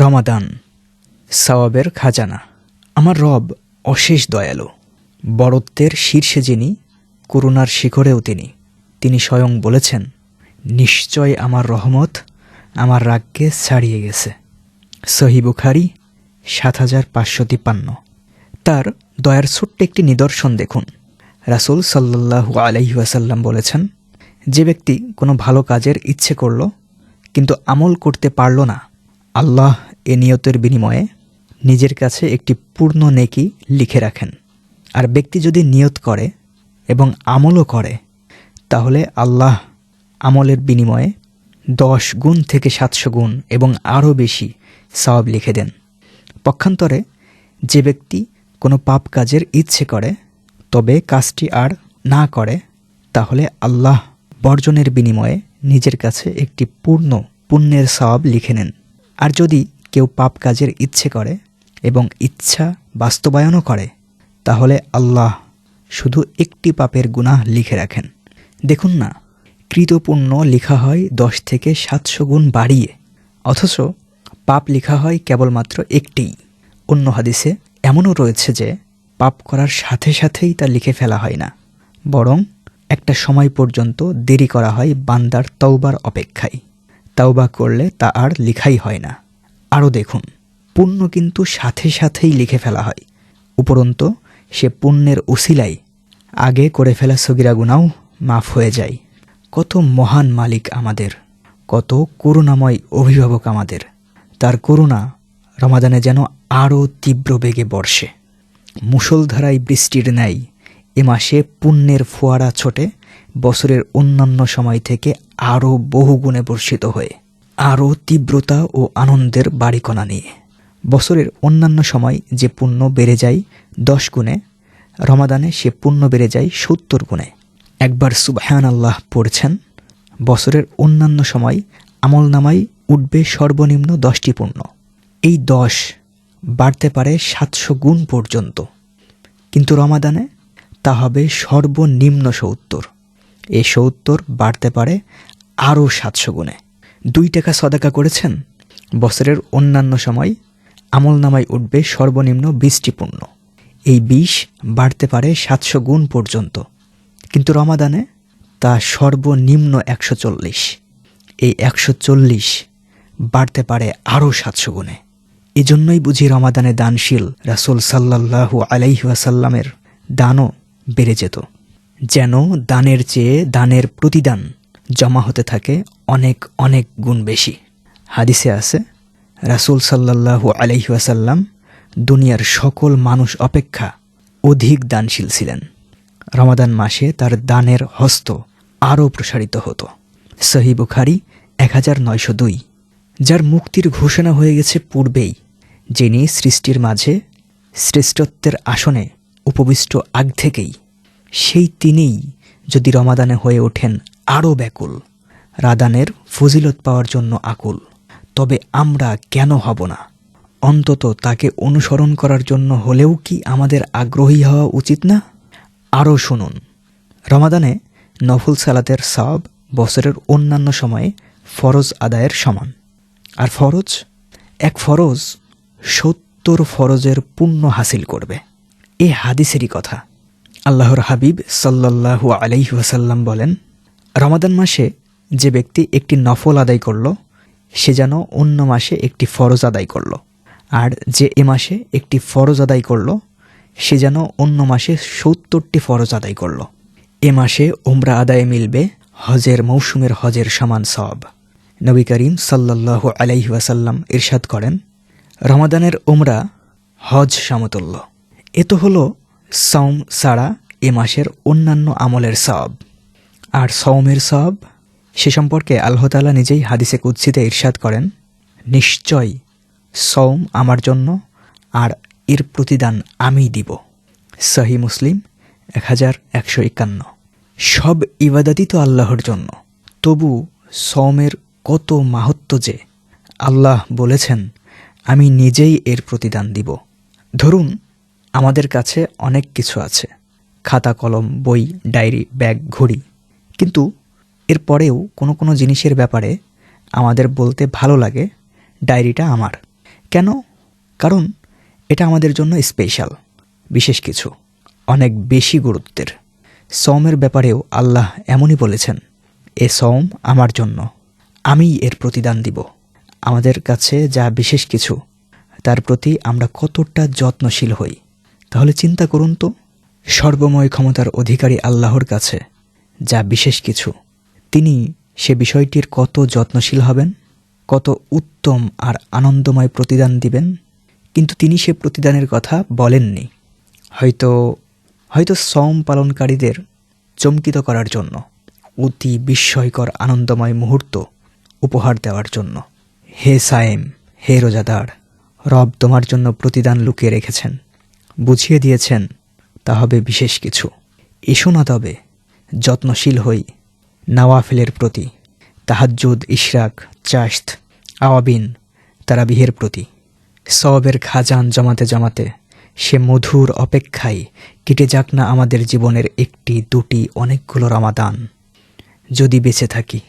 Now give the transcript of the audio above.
রমাদান, সওয়াবের খাজানা। আমার রব অশেষ দয়ালু বড়ত্বের শীর্ষে যিনি, করুণার শিখরেও তিনি। তিনি স্বয়ং বলেছেন, নিশ্চয় আমার রহমত আমার রাগকে ছাড়িয়ে গেছে। সহি বুখারি, সাত হাজার পাঁচশো তিপ্পান্ন। তার দয়ার ছোট্ট একটি নিদর্শন দেখুন। রাসুল সাল্লাহু আলাইহি ওয়াসাল্লাম বলেছেন, যে ব্যক্তি কোনো ভালো কাজের ইচ্ছে করল, কিন্তু আমল করতে পারল না আল্লাহ এ নিয়তের বিনিময়ে নিজের কাছে একটি পূর্ণ নেকি লিখে রাখেন। আর ব্যক্তি যদি নিয়ত করে এবং আমলও করে, তাহলে আল্লাহ আমলের বিনিময়ে দশ গুণ থেকে সাতশো গুণ এবং আরও বেশি সওয়াব লিখে দেন। পক্ষান্তরে যে ব্যক্তি কোনো পাপ কাজের ইচ্ছে করে, তবে কাজটি আর না করে, তাহলে আল্লাহ বর্জনের বিনিময়ে নিজের কাছে একটি পূর্ণ পুণ্যের সওয়াব লিখে নেন। আর যদি কেউ পাপ কাজের ইচ্ছে করে এবং ইচ্ছা বাস্তবায়নও করে, তাহলে আল্লাহ শুধু একটি পাপের গুনাহ লিখে রাখেন। দেখুন না, কৃতপূর্ণ লেখা হয় দশ থেকে সাতশো গুণ বাড়িয়ে, অথচ পাপ লেখা হয় কেবলমাত্র একটিই অন্য হাদিসে এমনও রয়েছে যে, পাপ করার সাথে সাথেই তা লিখে ফেলা হয় না, বরং একটা সময় পর্যন্ত দেরি করা হয় বান্দার তওবার অপেক্ষায়। তাওবা করলে তা আর লিখাই হয় না। আরও দেখুন, পুণ্য কিন্তু সাথে সাথেই লিখে ফেলা হয়। উপরন্ত, সে পুণ্যের উসিলাই আগে করে ফেলা সগিরা গুনাও মাফ হয়ে যায়। কত মহান মালিক আমাদের, কত করুণাময় অভিভাবক আমাদের। তার করুণা রমাদানে যেন আরও তীব্র বেগে বর্ষে। মুষলধারায় বৃষ্টির ন্যায় এ মাসে পুণ্যের ফোয়ারা ছোটে, বছরের অন্যান্য সময় থেকে আরও বহুগুণে বর্ষিত হয়ে, আরও তীব্রতা ও আনন্দের বাড়িকণা নিয়ে। বছরের অন্যান্য সময় যে পুণ্য বেড়ে যায় দশ গুণে, রমাদানে সে পুণ্য বেড়ে যায় সত্তর গুণে। একবার সুবহান আল্লাহ পড়ছেন, বছরের অন্যান্য সময় আমল নামাই উঠবে সর্বনিম্ন দশটি পুণ্য। এই দশ বাড়তে পারে সাতশো গুণ পর্যন্ত। কিন্তু রমাদানে তা হবে সর্বনিম্ন সত্তর। এ সত্তর বাড়তে পারে আরও সাতশো গুণে। দুই টাকা সদাকা করেছেন, বছরের অন্যান্য সময় আমল নামায় উঠবে সর্বনিম্ন বিশটি পুণ্য। এই বিষ বাড়তে পারে সাতশো গুণ পর্যন্ত। কিন্তু রমাদানে তা সর্বনিম্ন একশো চল্লিশ। এই একশো চল্লিশ বাড়তে পারে আরও সাতশো গুণে। এজন্যই বুঝি রমাদানে দানশীল রাসুল সাল্লাহু আলাইহাসাল্লামের দানও বেড়ে যেত, যেন দানের চেয়ে দানের প্রতিদান জমা হতে থাকে অনেক অনেক গুণ বেশি। হাদিসে আছে, রাসুল সাল্লাহু আলাইহাসাল্লাম দুনিয়ার সকল মানুষ অপেক্ষা অধিক দানশীল ছিলেন। রমাদান মাসে তার দানের হস্ত আরও প্রসারিত হতো। সহি বুখারি এক হাজার নয়শো দুই, যার মুক্তির ঘোষণা হয়ে গেছে পূর্বেই, যিনি সৃষ্টির মাঝে শ্রেষ্ঠত্বের আসনে উপবিষ্ট আগ থেকেই, সেই তিনিই যদি রমাদানে হয়ে ওঠেন আরও ব্যাকুল, রাদানের ফজিলত পাওয়ার জন্য আকুল। তবে আমরা কেন হব না? অন্তত তাকে অনুসরণ করার জন্য হলেও কি আমাদের আগ্রহী হওয়া উচিত না? আরও শুনুন, রমাদানে নফুল সালাতের সব বছরের অন্যান্য সময়ে ফরজ আদায়ের সমান। আর ফরজ, এক ফরজ সত্তর ফরজের পুণ্য হাসিল করবে। এ হাদিসেরই কথা। আল্লাহর হাবিব সাল্লাহু আলাইহি ওয়াসাল্লাম বলেন, রমাদান মাসে যে ব্যক্তি একটি নফল আদায় করল, সে যেন অন্য মাসে একটি ফরজ আদায় করল। আর যে এ মাসে একটি ফরজ আদায় করল, সে যেন অন্য মাসে সত্তরটি ফরজ আদায় করল। এ মাসে ওমরা আদায়ে মিলবে হজের মৌসুমের হজের সমান সব নবী করিম সাল্লাহ আলাইহি ওয়াসাল্লাম ইরশাদ করেন, রমাদানের ওমরা হজ সমতুল্য। এ তো হলো সৌম ছাড়া এ মাসের অন্যান্য আমলের সব আর সৌমের সব সে সম্পর্কে আল্লাহ তালা নিজেই হাদিসে কুৎসিতে ইরশাদ করেন, নিশ্চয় সৌম আমার জন্য আর এর প্রতিদান আমিই দিব। সহি মুসলিম এক হাজার একশো একান্ন। সব ইবাদাতই তো আল্লাহর জন্য। তবু সৌমের কত মাহাত্ম যে, আল্লাহ বলেছেন, আমি নিজেই এর প্রতিদান দিব। ধরুন আমাদের কাছে অনেক কিছু আছে। খাতা, কলম, বই, ডায়েরি, ব্যাগ, ঘড়ি। কিন্তু এরপরেও কোনো কোনো জিনিসের ব্যাপারে আমাদের বলতে ভালো লাগে ডায়েরিটা আমার। কেন? কারণ এটা আমাদের জন্য স্পেশাল, বিশেষ কিছু, অনেক বেশি গুরুত্বের। সমের ব্যাপারেও আল্লাহ এমনই বলেছেন, এ সওম আমার জন্য আমিই এর প্রতিদান দিব। আমাদের কাছে যা বিশেষ কিছু, তার প্রতি আমরা কতটা যত্নশীল হই তাহলে চিন্তা করুন তো। সর্বময় ক্ষমতার অধিকারী আল্লাহর কাছে, যা বিশেষ কিছু, তিনি সে বিষয়টির কত যত্নশীল হবেন, কত উত্তম আর আনন্দময় প্রতিদান দিবেন, কিন্তু তিনি সে প্রতিদানের কথা বলেননি। হয়তো হয়তো সম পালনকারীদের চমকিত করার জন্য, অতি বিস্ময়কর আনন্দময় মুহূর্ত উপহার দেওয়ার জন্য। হে সায়েম, হে রোজাদার, রব তোমার জন্য প্রতিদান লুকিয়ে রেখেছেন। বুঝিয়ে দিয়েছেন, তা হবে বিশেষ কিছু। এসো না তবে, যত্নশীল হই, নওয়াফিলের প্রতি। তাহাজ্জুদ, ইশরাক চাস্ত আওয়াবিন, তারাবিহের প্রতি। সবের খাজান জমাতে জমাতে সে মধুর অপেক্ষায় কেটে যাক না আমাদের জীবনের একটি, দুটি, অনেকগুলো রমাদান। যদি বেঁচে থাকি।